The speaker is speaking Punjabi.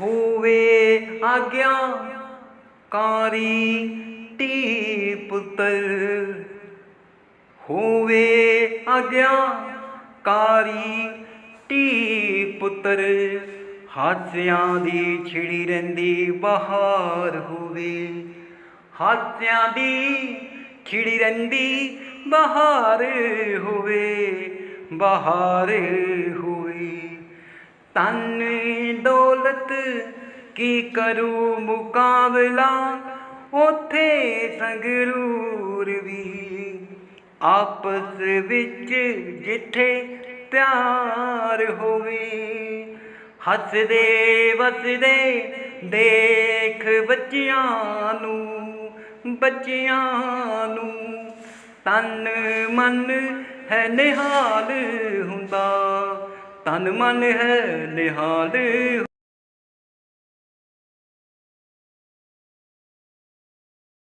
ਹੋਵੇ ਆਗਿਆ ਕਾਰੀ ਟੀ ਪੁੱਤਰ ਹੋਵੇ ਆਗਿਆ ਕਾਰੀ ਟੀ ਪੁੱਤਰ ਹਾਸਿਆਂ ਦੀ ਛਿੜੀ ਰਹਿੰਦੀ ਬਹਾਰ ਹੋਵੇ। ਹਾਸਿਆਂ ਦੀ ਖਿੜੀ ਰਹਿੰਦੀ ਬਹਾਰ ਹੋਵੇ ਬਹਾਰ ਹੋਵੇ। ਤਨ ਦੌਲਤ, ਕੀ ਕਰੂ ਮੁਕਾਬਲਾ? ਉਥੇ ਸੰਗਰੂਰ ਵੀ, ਆਪਸ ਵਿੱਚ ਜਿੱਥੇ ਪਿਆਰ ਹੋਵੇ। ਹੱਸਦੇ ਵਸਦੇ ਦੇਖ ਬੱਚਿਆਂ ਨੂੰ ਬੱਚਿਆਂ ਨੂੰ। ਤਨ ਮਨ ਹੈ ਨਿਹਾਲ ਹੁੰਦਾ। ਤਨ ਮਨ ਹੈ ਨਿਹਾਲ